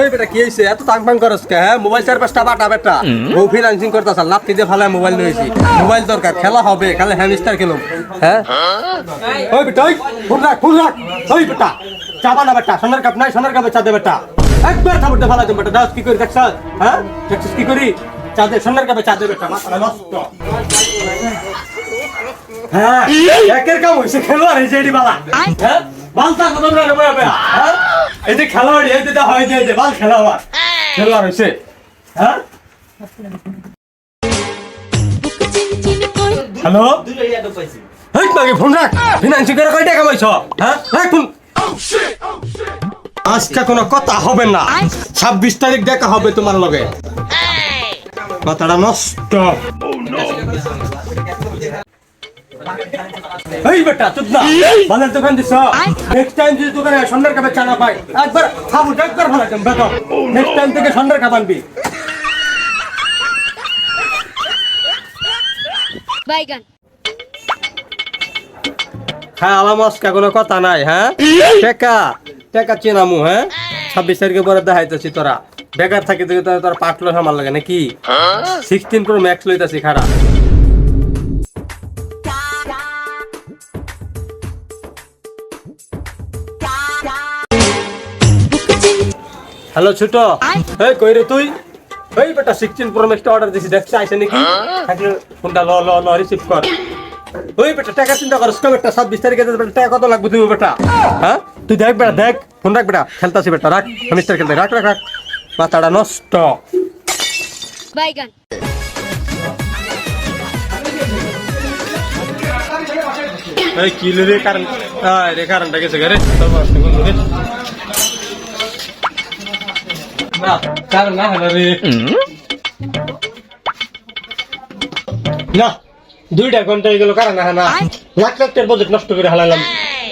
এই বেটা কি হইছে? এত তাং পাং করস কে হ্যাঁ? মোবাইল চার পাঁচটা বাটা বেটা। ও ফিনান্সিং করতেছ লাভ দিয়ে ফালে মোবাইল নিয়েছি মোবাইল দরকার খেলা হবে খালি হ্যামস্টার খেলুম হ্যাঁ? ওই বেটা ওই ফোন রাখ ফোন রাখ। ওই বেটা চাবা না বেটা সোনার কাপ নাই সোনার কাপে চা দে বেটা। একবার খাবারটা ফালা দেব বেটা দাস কি করি দেখছ? হ্যাঁ? দেখছিস কি করি? চা দে সোনার কাপে চা দে বেটা মাথা নষ্ট। হ্যাঁ একের কাম হইছে খেলোয়াড় হইছে এডি বালা। হ্যাঁ? বালতা কত বড় বড় হ্যাঁ? এই যে খেলোয়াড় এই হয় যে বাল খেলোয়াড়। খেলোয়াড় হইছে হ্যাঁ? হ্যালো? হেই মাগে ফোন রাখ। ফিনান্সি করে কয় টাকা পাইছ? হ্যাঁ? রাখ ফোন। আজকে কোনো কথা হবে না। ছাব্বিশ তারিখ দেখা হবে তোমার লগে। কথাটা নষ্ট। এই বেটা চুপ না। বালের দোকান দিছ? নেক্সট টাইম যদি দোকানে সন্ধ্যার কাপে চানা পাই একবার খাব একবার ভালো একদম বেতন নেক্সট টাইম থেকে সন্ধ্যার কাপ আনবি। বাইগান হ্যাঁ আলাম আজকে কোনো কথা নাই হ্যাঁ? টেকা টেকা চেনামু হ্যাঁ? ছাব্বিশ তারিখে পরে দেখাইতেছি তোরা। বেকার থাকি থেকে তোর পাটলো সামাল লাগে নাকি? সিক্সটিন প্রো ম্যাক্স লইতাছি খারাপ হ্যালো ছোট এই কই রে তুই? এই বেটা সিক্সটিন প্রো ম্যাক্সটা অর্ডার দিছি দেখছি আইছে নাকি? থাকলে ফোনটা ল ল ল রিসিভ কর। ওই বেটা টাকা চিন্তা কবে বেটা ছাব্বিশ তারিখে টাকা কত লাগবে তুমি বেটা? হ্যাঁ? তুই দেখ বেটা দেখ ফোন রাখ বেটা খেলতাছি বেটা রাখ মিস্টার খেলতে রাখ রাখ রাখ। মাথাটা নষ্ট। বাইগান। এই কি রে কারণ রে কারণটা গেছে ঘরে তোর না রে। দুইটা ঘণ্টা হয়ে গেল কারণ না না? লাখ লাখ টাকার বাজেট নষ্ট করে হালাইলাম।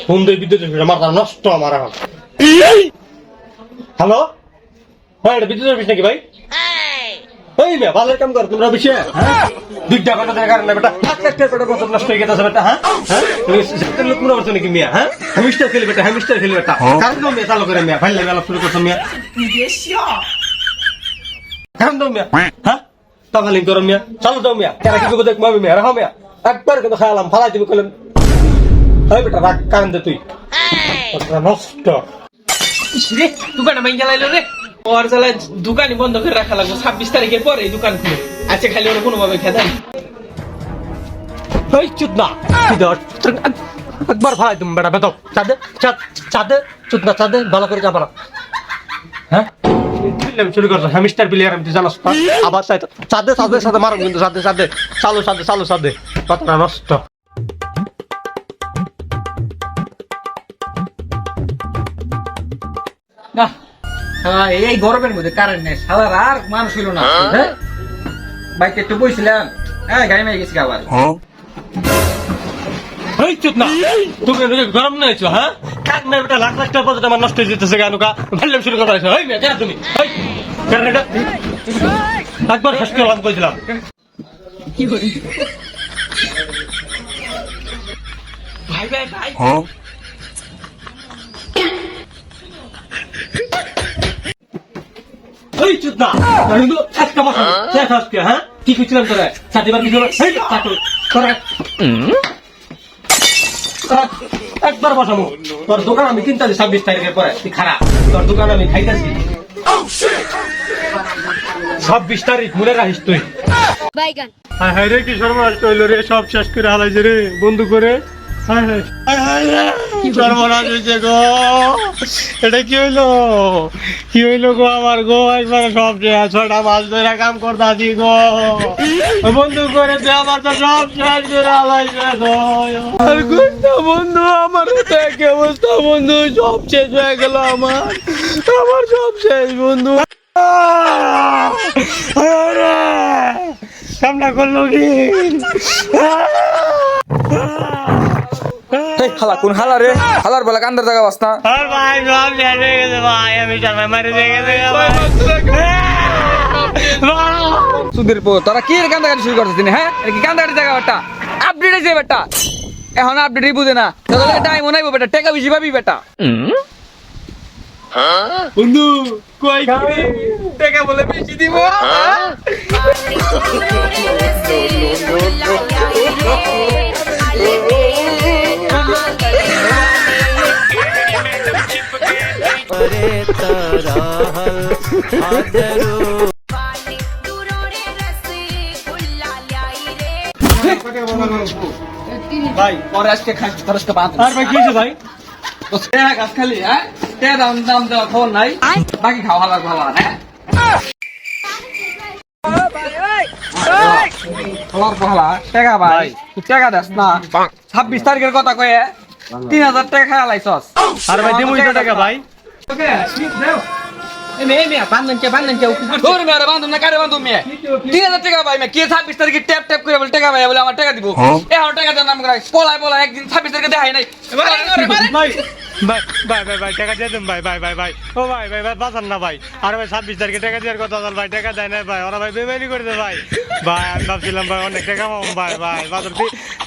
ফোন দিয়ে বিদ্যুৎ অফিসে মাথা নষ্ট আমার এখন। হ্যালো ভাই এটা বিদ্যুৎ অফিস নাকি ভাই? এই মেয়ে ভালো কাম কর তোমরা বেশি হ্যাঁ? দুইটা কথা দেখার কারণে বেটা লাখ টাকার বেটা বছর নষ্ট হয়ে গেছে বেটা হ্যাঁ? হ্যাঁ? তুমি সেটা লোক মনে করছ নাকি মিয়া হ্যাঁ? হ্যামিস্টার খেলি বেটা হ্যামিস্টার খেলি বেটা। কারণ তো মেয়ে চালু করে মিয়া? ভাই লাগে শুরু করছ মিয়া। কারণ তো মিয়া? হ্যাঁ? তাকালিং করো মিয়া। চালু দাও মিয়া। কেন কি করব মিয়া? রাখো মিয়া। একবার কিন্তু ফালাই দিবি কইলাম এই বেটা রাখ কারণ দে তুই নষ্ট। রে দোকানে মাই গেলাইলো রে। ওর জ্বালায় দোকানই বন্ধ করে রাখা লাগবে। ছাব্বিশ তারিখের পরে দোকান খুলে। আচ্ছা খালি ওরা কোনোভাবে খেদাই একবার ফালাই তুমি বেটা বেতক চাঁদে চাঁদ চাঁদে চুদ না চাঁদে ভালো করে যাবা না হ্যাঁ? ফিল্ম শুরু করছ হ্যামিস্টার প্লেয়ার আমি তুই জানাস না? আবার চাই চাঁদে চাঁদে সাথে মারো কিন্তু চাঁদে চাঁদে। চালু চাঁদে চালু চাঁদে। নষ্ট। না হ্যাঁ, এই গরমের মধ্যে কারেন্ট নেই সালার আর মানুষ হইল না। হ্যাঁ। বাইকে একটু বইছিলাম। হ্যাঁ গাড়ি মেয়ে গেছি আবার। এই চুদ না। তুমি এদিকে গরম না হয়েছো হ্যাঁ? কাক না বেটা লাখ লাখ টাকা পর্যন্ত আমার নষ্ট হয়ে যেতেছে গান কা ফিল্ম শুরু করা হয়েছে এই মেয়ে কেন তুমি ভাই ভাই ভাই এই আমি তো শেষ আজকে হ্যাঁ? কি কইছিলাম তোরা? সাথীবার কিছু এই কাটো তোরা একবার বসাবো তোর দোকান আমি কিনতে ছাব্বিশ তারিখের পরে। তুই খারাপ তোর দোকান আমি খাইতেছি। ছাব্বিশ তারিখ মনে রাখিস তুই। বাইগান। হায় হায় রে কি সর্বনাশ হইল রে? সব শেষ করে হালাইছে রে বন্ধু করে। রে সর্বনাশ হয়েছে গো। এটা কি হইল? কি হইল গো আমার গো? একবার সব শেষ ছটা মাস ধরে কাম গো। বন্ধু করে তুই আমার তো সব শেষ করে হালাইছে গো। আর কোনটা বন্ধু আমার তো একই অবস্থা বন্ধু সব শেষ হয়ে গেল আমার। আমার সব শেষ বন্ধু। কামনা করল কি? এই হালা কোন হালা রে? হালার বেলা কান্দার জায়গা বাস না। ভাই সব শেষ হয়ে গেছে ভাই আমি চার মারি দিয়ে গেছে সুধীর পো তোরা কি কান্দাকাটি শুরু করছিস হ্যাঁ? কি কান্দাকাটি জায়গা বেটা? আপডেট আছে বেটা। এখন আপডেটই বুঝে না। তোদের টাইম নাই বেটা টাকা বেশি পাবি বেটা। বন্ধু কই টাকা বলে বেশি দিব। হ্যাঁ? ভাই পরে আজকে খাই খরচটা বাদ আর ভাই কি ভাই তো টাকা গাছ খালি হ্যাঁ টাকা দাম দাম দেওয়া খবর নাই বাকি খাওয়া হালার ভালো হ্যাঁ খবর পহলা টাকা ভাই টাকা দেস না ছাব্বিশ তারিখের কথা কয়ে তিন হাজার টাকা লাইছস আর ভাই দিমু টাকা ভাই মেয়ের একদিন ছাব্বিশ তারিখে দেখাই নাই। ভাই ভাই ভাই ভাই টাকা দিয়ে দেন ভাই ভাই ভাই ভাই ও ভাই ভাই ভাই বাঁচান না ভাই আর ভাই ছাব্বিশ তারিখে টাকা দেওয়ার কথা বল ভাই টাকা দেয় না ভাই ওরা ভাই বেমানি করে দে ভাই ভাই আমি ভাবছিলাম ভাই অনেক টাকা পাবো ভাই ভাই বাজার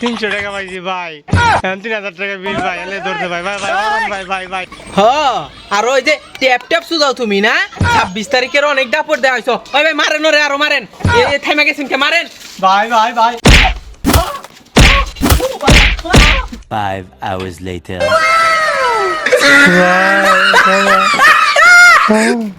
তিনশো টাকা পাইছি ভাই তিন হাজার টাকা বিল ভাই এলে ধরতে ভাই ভাই ভাই ভাই ভাই ভাই হ আর ওই যে ট্যাপ ট্যাপ সুদাও তুমি না ছাব্বিশ তারিখের অনেক দাপট দেওয়া হয়েছ ওই ভাই মারেন ওরে আরও মারেন এ থেমে গেছেন কে মারেন ভাই ভাই ভাই Five hours later. 啊 啊